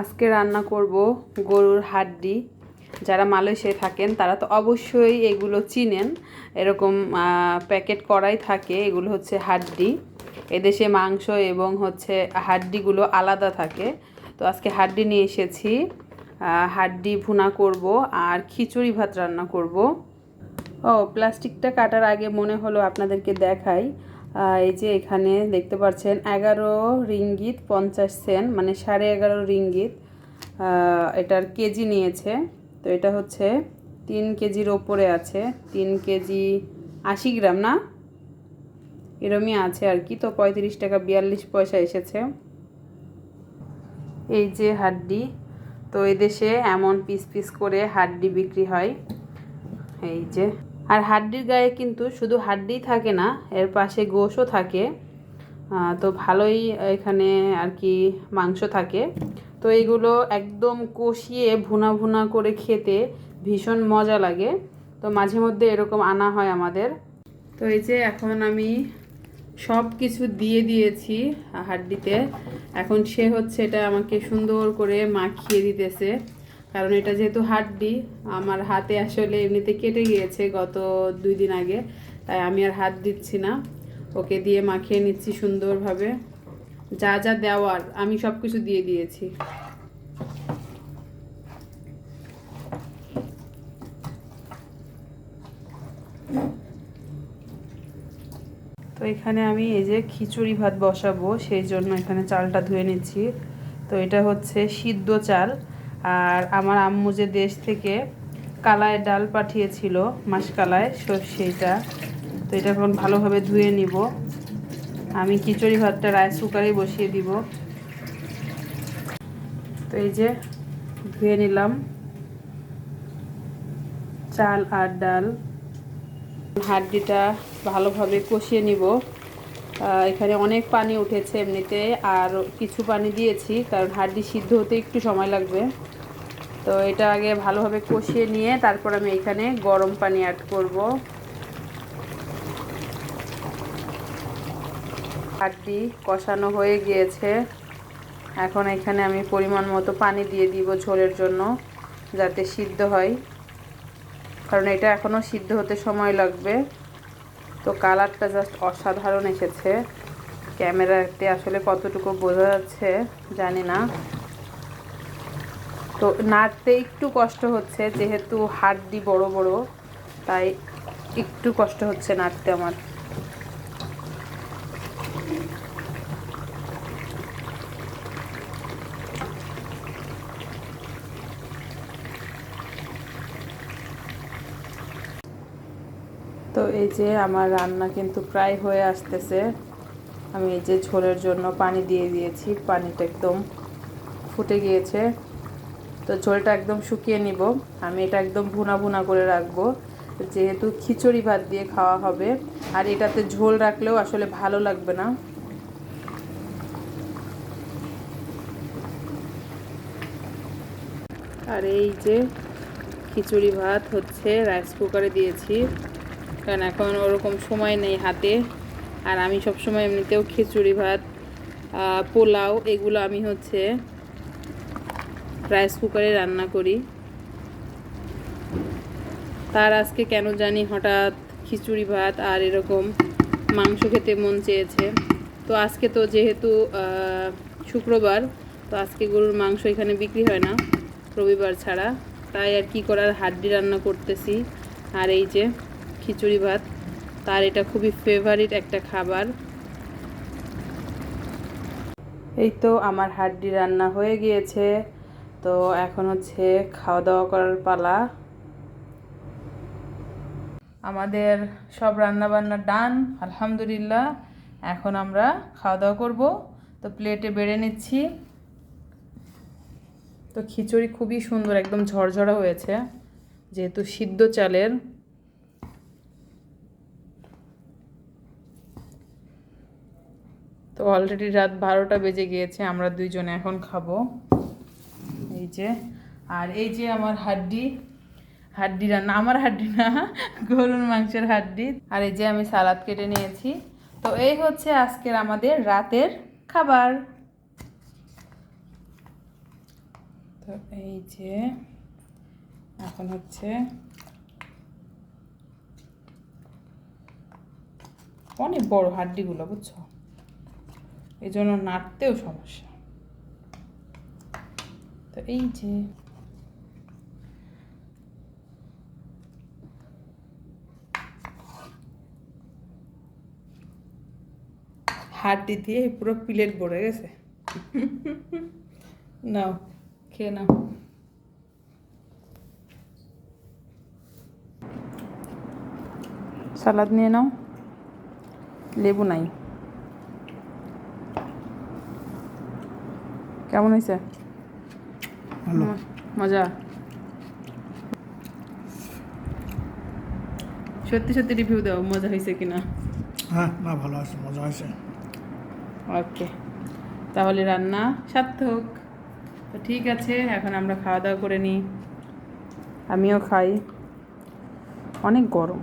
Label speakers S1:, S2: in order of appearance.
S1: আজকে রান্না করব গরুর হাড্ডি। যারা মালয়েশিয়ায় থাকেন, তারা তো অবশ্যই এগুলো চিনেন। এরকম প্যাকেট করাই থাকে। এগুলো হচ্ছে হাড্ডি। এদেশে মাংস এবং হচ্ছে হাড্ডিগুলো আলাদা থাকে। তো আজকে হাড্ডি নিয়ে এসেছি। হাড্ডি ভুনা করব আর খিচুড়ি ভাত রান্না করব। ও, প্লাস্টিকটা কাটার আগে মনে হলো আপনাদেরকে দেখাই। এই যে এখানে দেখতে পাচ্ছেন এগারো রিঙ্গিত পঞ্চাশ সেন্ট মানে সাড়ে এগারো রিঙ্গিত এটার কেজি নিয়েছে। তো এটা হচ্ছে তিন কেজির ওপরে আছে, তিন কেজি আশি গ্রাম না? এরমই আছে আর কি, তো পঁয়ত্রিশ টাকা বিয়াল্লিশ পয়সা এসেছে। এই যে হাড্ডি, তো এদেশে এমন পিস পিস করে হাড্ডি বিক্রি হয়। এই যে আর হাড্ডির গায়ে কিন্তু শুধু হাড্ডি থাকে না, এর পাশে গোশও থাকে। তো ভালোই এখানে আর কি মাংস থাকে। তো এগুলো একদম কষিয়ে ভুনা ভুনা করে খেতে ভীষণ মজা লাগে। তো মাঝে মধ্যে এরকম আনা হয় আমাদের। তো এই যে এখন আমি সব কিছু দিয়ে দিয়েছি হাড্ডিতে। এখন সে হচ্ছে এটা আমাকে সুন্দর করে মাখিয়ে দিতেছে। কারণ এটা যেহেতু হাড্ডি, আমার হাতে আসলে এমনিতে কেটে গিয়েছে গত দুই দিন আগে, তাই আমি আর হাত দিচ্ছি না। ওকে দিয়ে মাখিয়ে নিচ্ছি সুন্দরভাবে। যা যা দেওয়ার, আমি সব কিছু দিয়ে দিয়েছি। তো এখানে আমি এই যে খিচুড়ি ভাত বসাবো, সেই জন্য এখানে চালটা ধুয়ে নিচ্ছি। তো এটা হচ্ছে সিদ্ধ চাল। আর আমার আম্মু যে দেশ থেকে কালায় ডাল পাঠিয়েছিল মাসকালায় সেইটা। তো এটা এখন ভালোভাবে ধুয়ে নিব। আমি খিচুড়ি ভাতটা রাইস কুকারেই বসিয়ে দিব। তো এই যে ধুয়ে নিলাম। চাল আর ডাল। হাড্ডিটা ভালোভাবে কষিয়ে নিব। এখানে অনেক পানি উঠেছে এমনিতে, আর কিছু পানি দিয়েছি, কারণ হাড্ডি সিদ্ধ হতে একটু সময় লাগবে। তো এটা আগে ভালোভাবে কষিয়ে নিয়ে তারপর আমি এখানে গরম পানি অ্যাড করব। হাড্ডি কষানো হয়ে গিয়েছে। এখন এখানে আমি পরিমাণ মতো পানি দিয়ে দিব ঝোলের জন্য, যাতে সিদ্ধ হয়। কারণ এটা এখনও সিদ্ধ হতে সময় লাগবে। তো কালারটা জাস্ট অসাধারণ এসেছে। ক্যামেরাতে আসলে কতটুকু বোঝা যাচ্ছে জানি না। তো নাড়তে একটু কষ্ট হচ্ছে, যেহেতু হাড্ডি বড় বড়, তাই একটু কষ্ট হচ্ছে নাড়তে আমার। তো এই যে আমার রান্না কিন্তু প্রায় হয়ে আসতেছে। আমি এই যে ঝোলের জন্য পানি দিয়ে দিয়েছি, পানিটা একদম ফুটে গিয়েছে। তো ঝোলটা একদম শুকিয়ে নিব। আমি এটা একদম ভুনা ভুনা করে রাখব। যেহেতু খিচুড়ি ভাত দিয়ে খাওয়া হবে। আর এটাতে ঝোল রাখলেও আসলে ভালো লাগবে না। আর এই যে খিচুড়ি ভাত হচ্ছে রাইস কুকারে দিয়েছি। কারণ এখন ওরকম সময় নেই হাতে। আর আমি সবসময় এমনিতেও খিচুড়ি ভাত পোলাও, এগুলো আমি হচ্ছে রাইস কুকারে রান্না করি। তার আজকে কেন জানি হঠাৎ খিচুড়ি ভাত আর এরকম মাংস খেতে মন চেয়েছে। তো আজকে তো যেহেতু শুক্রবার, তো আজকে গরুর মাংস এখানে বিক্রি হয় না, রবিবার ছাড়া। তাই আর কি করার, হাড্ডি রান্না করতেছি। আর এই যে খিচুড়ি ভাত, তার এটা খুবই ফেভারিট একটা খাবার। এই তো আমার হাড্ডি রান্না হয়ে গিয়েছে। তো এখন হচ্ছে খাওয়া দাওয়া করার পালা। আমাদের সব রান্না বান্না ডান, আলহামদুলিল্লাহ। এখন আমরা খাওয়া দাওয়া করব। তো প্লেটে বেড়ে নিচ্ছি। তো খিচুড়ি খুবই সুন্দর, একদম ঝরঝরা হয়েছে, যেহেতু সিদ্ধ চালের। তো অলরেডি রাত বারোটা বেজে গিয়েছে, আমরা দুইজনে এখন খাব। যে আর এই যে আমার হাড্ডি হাড্ডি রান্না, আমার হাড্ডি না, গরুর মাংসের হাড্ডি। আর এই যে আমি সালাদ কেটে নিয়েছি। তো এই হচ্ছে আজকের আমাদের রাতের খাবার। তো এই যে এখন হচ্ছে অনেক বড় হাড্ডিগুলো, বুঝছ? এই জন্য নাড়তেও সমস্যা। তো এই যে হাড্ডি দিয়ে পুরো প্লেট ভরে গেছে। নাও, খেয়ে নাও। সালাদ নিয়ে নাও। লেবু নাই। কেমন হয়েছে
S2: ভালো।
S1: মজা। সত্যি সত্যি রিভিউ দাও মজা হয়েছে কিনা।
S2: হ্যাঁ না ভালো আছে মজা হয়েছে।
S1: ওকে তাহলে রান্না সার্থক। তো ঠিক আছে এখন আমরা খাওয়া দাওয়া করে নিই। আমিও খাই। অনেক গরম।